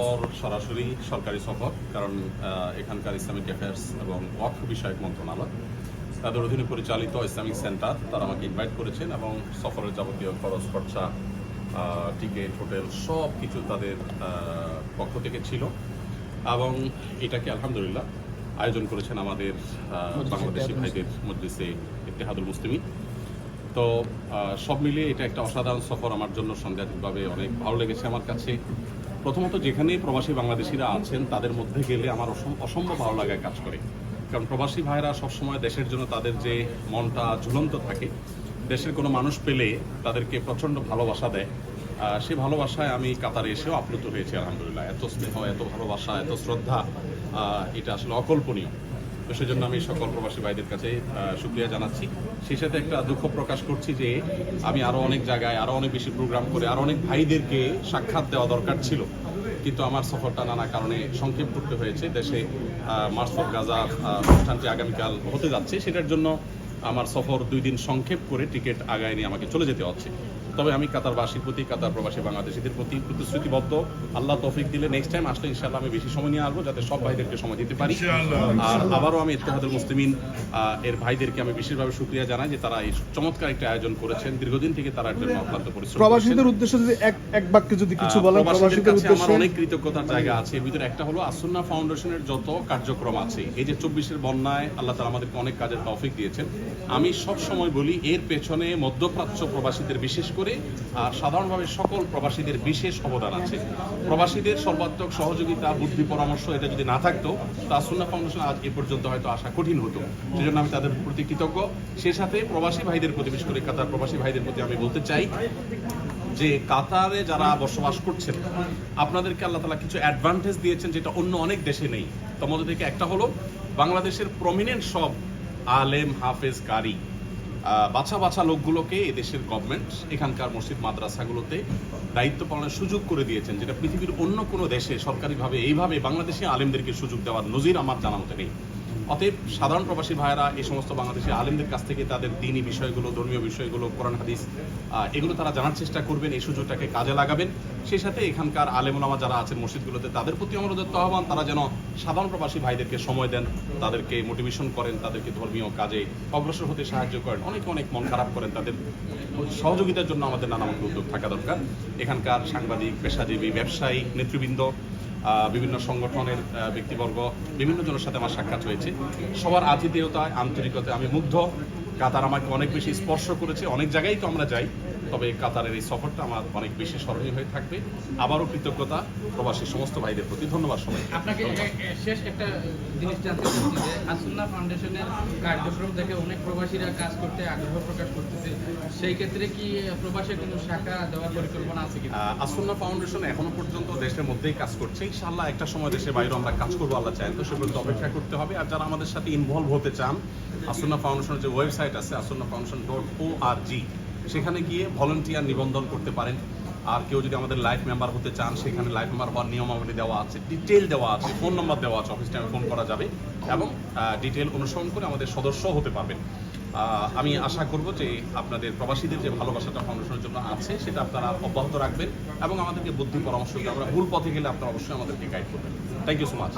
সফর সরাসরি সরকারি সফর কারণ এখানকার ইসলামিক অ্যাফেয়ার্স এবং ওয়াকফ বিষয়ক মন্ত্রণালয়। তাদের অধীনে পরিচালিত ইসলামিক সেন্টার তারা আমাকে ইনভাইট করেছেন এবং সফরের যাবতীয় খরচ খরচা টিকিট হোটেল সব কিছু তাদের পক্ষ থেকে ছিল এবং এটাকে আলহামদুলিল্লাহ আয়োজন করেছেন আমাদের বাংলাদেশি ভাইদের মজলিসে ইতিহাদুল মুসলিমিন তো সব মিলিয়ে এটা একটা অসাধারণ সফর। আমার জন্য সাংঘাতিকভাবে অনেক ভালো লেগেছে আমার কাছে। প্রথমত যেখানেই প্রবাসী বাংলাদেশিরা আছেন, তাদের মধ্যে গেলে আমার অসম- অসম্ভব ভালো লাগায় কাজ করে। কারণ প্রবাসী ভাইরা সবসময় দেশের জন্য তাদের যে মনটা ঝুলন্ত থাকে, দেশের কোনো মানুষ পেলে তাদেরকে প্রচণ্ড ভালোবাসা দেয়। সে ভালোবাসায় আমি কাতারে এসেও আপ্লুত হয়েছি, আলহামদুলিল্লাহ। এত স্নেহ, এত ভালোবাসা, এত শ্রদ্ধা এটা আসলে অকল্পনীয়। তো সেজন্য আমি সকল প্রবাসী ভাইদের কাছে সুক্রিয়া জানাচ্ছি। সেই সাথে একটা দুঃখ প্রকাশ করছি যে, আমি আরও অনেক জায়গায় আরও অনেক বেশি প্রোগ্রাম করে আরও অনেক ভাইদেরকে সাক্ষাৎ দেওয়া দরকার ছিল। কিন্তু আমার সফরটা নানা কারণে সংক্ষেপ করতে হয়েছে। দেশে মার্চ ফর গাজা অনুষ্ঠানটি আগামীকাল হতে যাচ্ছে। সেটার জন্য আমার সফর দুই দিন সংক্ষেপ করে টিকিট আগায় নিয়ে আমাকে চলে যেতে হচ্ছে। তবে আমি কাতারবাসীর প্রতি কাতার প্রবাসী বাংলাদেশিদের প্রতি প্রতিশ্রুতিবদ্ধ আল্লাহ তৌফিক দিলে নেক্সট টাইম আসলে ইনশাআল্লাহ আমি বেশি সময় নিয়ে আসব যাতে সব ভাইদেরকে সময় দিতে পারি। আর আবারও আমি ইত্তেহাদুল মুসলিমিন এর ভাইদেরকে আমি বিশেষভাবে শুক্রিয়া জানাই যে তারা এই চমৎকার একটা আয়োজন করেছেন। দীর্ঘদিন থেকে তারা এর জন্য অক্লান্ত পরিশ্রম প্রবাসীদের উদ্দেশ্যে যদি এক এক বাক্যে যদি কিছু বলেন প্রবাসীদের কাছে আমার অনেক কৃতজ্ঞতার জায়গা আছে। এর ভিতরে একটা হলো আসুন্না ফাউন্ডেশনের যত কার্যক্রম আছে এই যে চব্বিশের বন্যায় আল্লাহ তালা আমাদেরকে অনেক কাজের তৌফিক দিয়েছেন। আমি সব সময় বলি এর পেছনে মধ্যপ্রাচ্য প্রবাসীদের বিশেষ করে আর সাধারণভাবে সকল প্রবাসীদের বিশেষ অবদান আছে। প্রবাসীদের সর্বাত্মক সহযোগিতা, বুদ্ধি, পরামর্শ এটা যদি না থাকতো, তা আসুন্না ফাউন্ডেশন আজ এ পর্যন্ত হয়তো আসা কঠিন হতো। সেজন্য আমি তাদের প্রতি কৃতজ্ঞ। সেই সাথে প্রবাসী ভাইদের প্রতি, বিশেষ করে কাতার প্রবাসী ভাইদের প্রতি আমি বলতে চাই যে, কাতারে যারা বসবাস করছেন, আপনাদেরকে আল্লাহ তালা কিছু অ্যাডভান্টেজ দিয়েছেন যেটা অন্য অনেক দেশে নেই। মধ্যে থেকে একটা হলো, বাংলাদেশের প্রমিনেন্ট সব আলেম, হাফেজ, কারি। বাছা বাছা লোকগুলোকে এদেশের দেশের গভর্নমেন্ট এখানকার মসজিদ, মাদ্রাসাগুলোতে দায়িত্ব পালনের সুযোগ করে দিয়েছেন, যেটা পৃথিবীর অন্য কোনো দেশে সরকারিভাবে এইভাবে বাংলাদেশি আলেমদেরকে সুযোগ দেওয়ার নজির আমার জানা মতে নেই। অতএব সাধারণ প্রবাসী ভাইয়েরা, এই সমস্ত বাংলাদেশি আলেমদের কাছ থেকে তাদের দিনী বিষয়গুলো, ধর্মীয় বিষয়গুলো, কোরআন, হাদিস এগুলো তারা জানার চেষ্টা করবেন, এই সুযোগটাকে কাজে লাগাবেন। সেই সাথে এখানকার আলেমুলামা যারা আছেন মসজিদগুলোতে, তাদের প্রতি উদ্যত্ত আহ্বান, তারা যেন সাধারণ প্রবাসী ভাইদেরকে সময় দেন, তাদেরকে মোটিভেশন করেন, তাদেরকে ধর্মীয় কাজে অগ্রসর হতে সাহায্য করেন। অনেক অনেক মন খারাপ করেন, তাদের সহযোগিতার জন্য আমাদের নানামুখী উদ্যোগ থাকা দরকার। এখানকার সাংবাদিক, পেশাজীবী, ব্যবসায়ী, নেতৃবৃন্দ বিভিন্ন সংগঠনের ব্যক্তিবর্গ, বিভিন্ন জনের সাথে আমার সাক্ষাৎ হয়েছে। সবার আতিথেয়তায়, আন্তরিকতায় আমি মুগ্ধ। কাতার আমাকে অনেক বেশি স্পর্শ করেছে। অনেক জায়গায় তো আমরা যাই। তবে কাতারের এই সফরটা আমার অনেক বেশি স্মরণীয় হয়ে থাকবে। আবারও কৃতজ্ঞতা প্রবাসী সমস্ত ভাইদের প্রতি। ধন্যবাদ সবাই আপনাকে শেষ একটা জিনিস জানতে চাচ্ছি যে আসুন্না ফাউন্ডেশনের কার্যক্রম দেখে অনেক প্রবাসীরা কাজ করতে আগ্রহ প্রকাশ করতেছে। সেই ক্ষেত্রে কি প্রবাসে কোনো শাখা দেওয়ার পরিকল্পনা আছে কি আসন্না ফাউন্ডেশন এখনও পর্যন্ত দেশের মধ্যেই কাজ করছে। ইনশাআল্লাহ একটা সময় দেশের বাইরে আমরা কাজ করব আল্লাহ চাই তো সে পর্যন্ত অপেক্ষা করতে হবে। আর যারা আমাদের সাথে ইনভলভ হতে চান আসন্না ফাউন্ডেশনের যে ওয়েবসাইট আছে আসন্না foundation dot O R G সেখানে গিয়ে ভলেন্টিয়ার নিবন্ধন করতে পারেন। আর কেউ যদি আমাদের লাইফ মেম্বার হতে চান সেখানে লাইফ মেম্বার হওয়ার নিয়মাবলী দেওয়া আছে ডিটেল দেওয়া আছে ফোন নম্বর দেওয়া আছে অফিস টাইমে ফোন করা যাবে এবং ডিটেল অনুসরণ করে আমাদের সদস্য হতে পারবেন। আহ, আমি আশা করব যে আপনাদের প্রবাসীদের যে ভালোবাসাটা ফাউন্ডেশনের জন্য আছে সেটা আপনারা অব্যাহত রাখবেন এবং আমাদেরকে বুদ্ধি পরামর্শ দিয়ে আমরা ভুল পথে গেলে আপনারা অবশ্যই আমাদেরকে গাইড করবেন। Thank you so much